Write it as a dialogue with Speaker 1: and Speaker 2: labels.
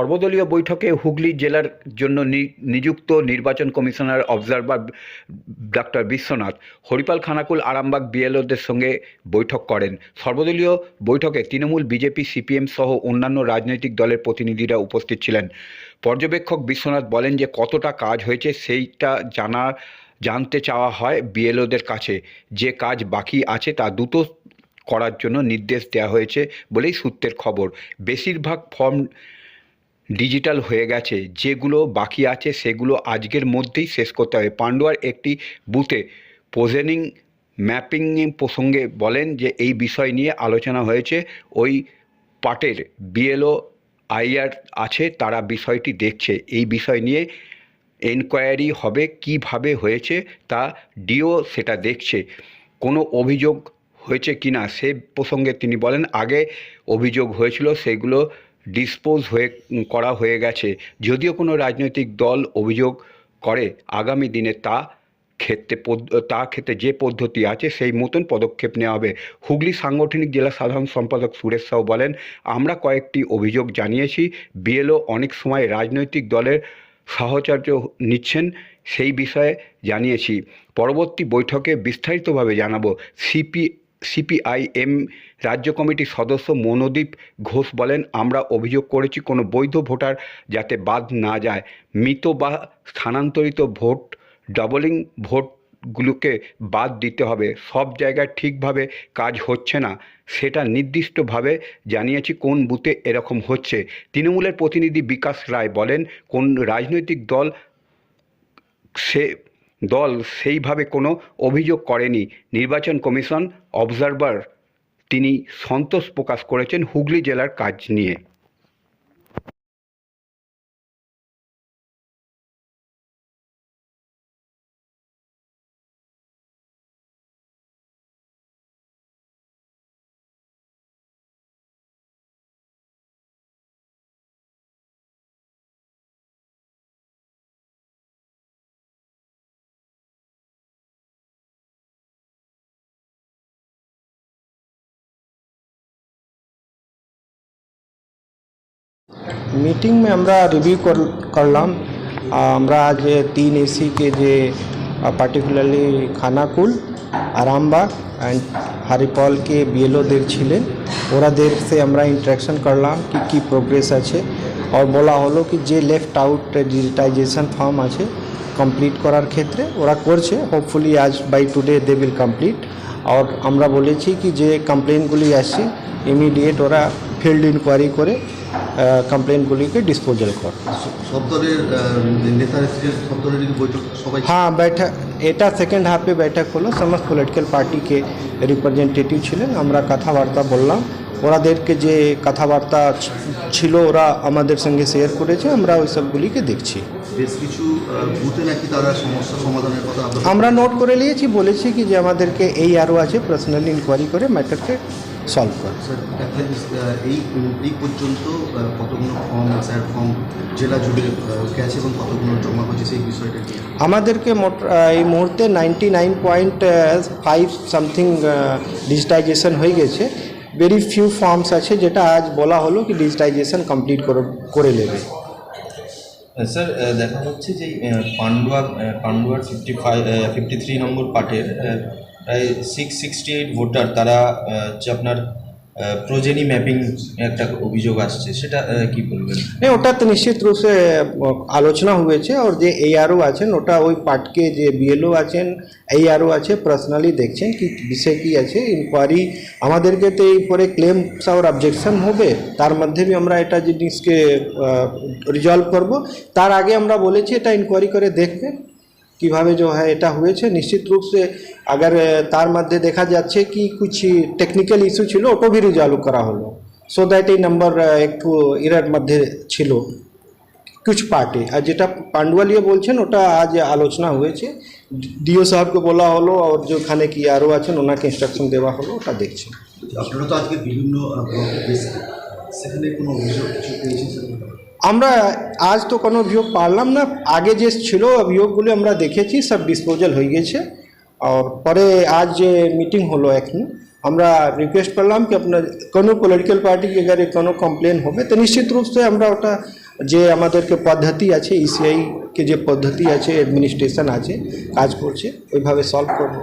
Speaker 1: সর্বদলীয় বৈঠকে হুগলি জেলার জন্য নিযুক্ত নির্বাচন commissioner observer doctor Biswanath Haripal Khanakul Arambagh বিএলওদের সঙ্গে বৈঠক করেন। সর্বদলীয় বৈঠকে তৃণমূল, বিজেপি, সিপিএম সহ অন্যান্য রাজনৈতিক দলের প্রতিনিধিরা উপস্থিত ছিলেন। পর্যবেক্ষক বিশ্বনাথ বলেন যে, কতটা কাজ হয়েছে সেইটা জানা, জানতে চাওয়া হয় বিএলওদের কাছে। যে কাজ বাকি আছে তা দ্রুত করার জন্য নির্দেশ দেওয়া হয়েছে বলেই সূত্রের খবর। বেশিরভাগ ফর্ম ডিজিটাল হয়ে গেছে। যেগুলো বাকি আছে সেগুলো আজকের মধ্যেই শেষ করতে হবে। পান্ডুয়ার একটি বুথে পোজেনিং ম্যাপিং প্রসঙ্গে বলেন যে, এই বিষয় নিয়ে আলোচনা হয়েছে। ওই পার্টের বিএলও আইআর আছে, তারা বিষয়টি দেখছে। এই বিষয় নিয়ে এনকোয়ারি হবে, কীভাবে হয়েছে তা ডিও সেটা দেখছে। কোনো অভিযোগ হয়েছে কি না সে প্রসঙ্গে তিনি বলেন, আগে অভিযোগ হয়েছিল সেগুলো ডিসপোজ হয়ে, করা হয়ে গেছে। যদিও কোনো রাজনৈতিক দল অভিযোগ করে আগামী দিনে তা ক্ষেত্রে তা ক্ষেত্রে যে পদ্ধতি আছে সেই মতন পদক্ষেপ নেওয়া হবে। হুগলি সাংগঠনিক জেলা সাধারণ সম্পাদক সুরেশ সাউ বলেন, আমরা কয়েকটি অভিযোগ জানিয়েছি, বিএলও অনেক সময় রাজনৈতিক দলের সাহচর্য নিচ্ছেন সেই বিষয়ে জানিয়েছি। পরবর্তী বৈঠকে বিস্তারিতভাবে জানাব। সিপি সিপিআইএম রাজ্য কমিটির সদস্য মনোদীপ ঘোষ বলেন, আমরা অভিযোগ করেছি কোনো বৈধ ভোটার যাতে বাদ না যায়। মৃত বা স্থানান্তরিত ভোট ডাবলিং ভোটগুলোকে বাদ দিতে হবে। সব জায়গায় ঠিকভাবে কাজ হচ্ছে না। সেটা নির্দিষ্টভাবে জানিয়েছি কোন বুথে এরকম হচ্ছে। তৃণমূলের প্রতিনিধি বিকাশ রায় বলেন, কোন রাজনৈতিক দল সে দল সেইভাবে কোনো অভিযোগ করেনি। নির্বাচন কমিশন অবজারভার তিনি সন্তোষ প্রকাশ করেছেন হুগলি জেলার কাজ নিয়ে।
Speaker 2: मीटिंग में আমরা রিভিউ করলাম আহ, আমরা আজ তিন এসি কে যে পার্টিকুলারলি খানাকুল আরামবাগ অ্যান্ড হারিপল কে বিএলওদের ছিলেন ওরাদের সে আমরা ইন্টারাকশন করলাম কি কি প্রোগ্রেস আছে আর বলা হলো কি যে লেফট আউট ডিজিটাইজেশন ফর্ম আছে কমপ্লিট করার ক্ষেত্রে ওরা করছে হোপফুলি আজ by today they will complete আর আমরা বলেছি কি যে কমপ্লেনগুলি আসছে ইমিডিয়েট ওরা ফিল্ড ইনকোয়ারি করে কমপ্লেনগুলিকে ডিসপোজাল কর
Speaker 3: সব দলের আহ, নেতারা এসেছেন সব দলেরই বৈঠক সবাই
Speaker 2: हाँ बैठक এটা সেকেন্ড হাফে बैठक হলো সমস্ত পলিটিক্যাল পার্টিকে রিপ্রেজেন্টেটিভ ছিলেন আমরা কথাবার্তা বললাম ওরাদেরকে যে কথাবার্তা ছি- ছিল ওরা আমাদের সঙ্গে শেয়ার করেছে আমরা ওই সবগুলিকে দেখছি
Speaker 3: বেশ কিছু আহ, বুথে নাকি তারা সমস্যা সমাধানের কথা আলোচনা
Speaker 2: আমরা নোট করে নিয়েছি বলেছি কি যে আমাদেরকে এই আরও আছে পার্সোনালি ইনকোয়ারি করে ম্যাটারকে সলভ করে
Speaker 3: এই এই পর্যন্ত কতগুলো ফর্ম স্যার ফর্ম জেলা জুড়ে গেছে এবং কতগুলো জমা হয়েছে সেই বিষয়টা
Speaker 2: আমাদেরকে মোট এই মুহূর্তে ninety nine point five something digitisation হয়ে গেছে। ভেরি ফিউ ফর্মস আছে যেটা আজ বলা হলো কি ডিজিটাইজেশন কমপ্লিট করে নেবে।
Speaker 4: স্যার দেখা যাচ্ছে যে Pandua পান্ডুয়ার fifty five fifty three number পার্টের প্রায় সিক্স সিক্সটি এইট ভোটার তারা আহ, হচ্ছে আপনার প্রোজেনি ম্যাপিং একটা অভিযোগ আসছে সেটা আহ, কি বলবেন
Speaker 2: नहीं ওটা তো নিশ্চিত রূপ সে আলোচনা হয়েছে আর যে এআরও আছেন ওটা ওই পার্টকে যে বিএলও আছেন এআরও আছে পার্সোনালি দেখছেন কি বিষয় কি আছে ইনকোয়ারি আমাদেরকে তো এই পরে ক্লেম আর অবজেকশন হবে তার মধ্যে भी আমরা এটা জিনিসকে রিজলভ করব তার আগে আমরা বলেছি এটা ইনকোয়ারি করে দেখবে কিভাবে जो है এটা হয়েছে নিশ্চিত রূপ से अगर अ, তার মধ্যে দেখা যাচ্ছে কি कुछ টেকনিক্যাল ইস্যু ছিল ওটা भी রিজলভ করা হলো সো দ্যাট এই নাম্বার একটু ইরার মধ্যে ছিল कुछ পার্টি আর যেটা পান্ডুয়ালিয়া বলছেন ওটা আজ আলোচনা হয়েছে ডিও সাহেবকে বলা হলো আর যে ওখানে কি আরও আছেন ওনাকে ইনস্ট্রাকশন দেওয়া হলো ওটা দেখছেন
Speaker 3: আপনারা তো আজকে বিভিন্ন আহ, ব্লকে গেছেন সেখানে কোনো অভিযোগ কিছু পেয়েছেন স্যার
Speaker 2: আমরা আজ তো কোনো অভিযোগ পারলাম না। আগে যে ছিল অভিযোগগুলি আমরা দেখেছি, সব ডিসপোজাল হয়ে গেছে। আর পরে আজ যে মিটিং হলো এখন, আমরা রিকোয়েস্ট করলাম কি আপনার কোনো পলিটিক্যাল পার্টিকে এগারে কোনো কমপ্লেন হবে, তো নিশ্চিত রূপে আমরা ওটা যে আমাদেরকে পদ্ধতি আছে ইসিআইকে যে পদ্ধতি আছে অ্যাডমিনিস্ট্রেশন আছে, কাজ করছে, ওইভাবে সলভ করব।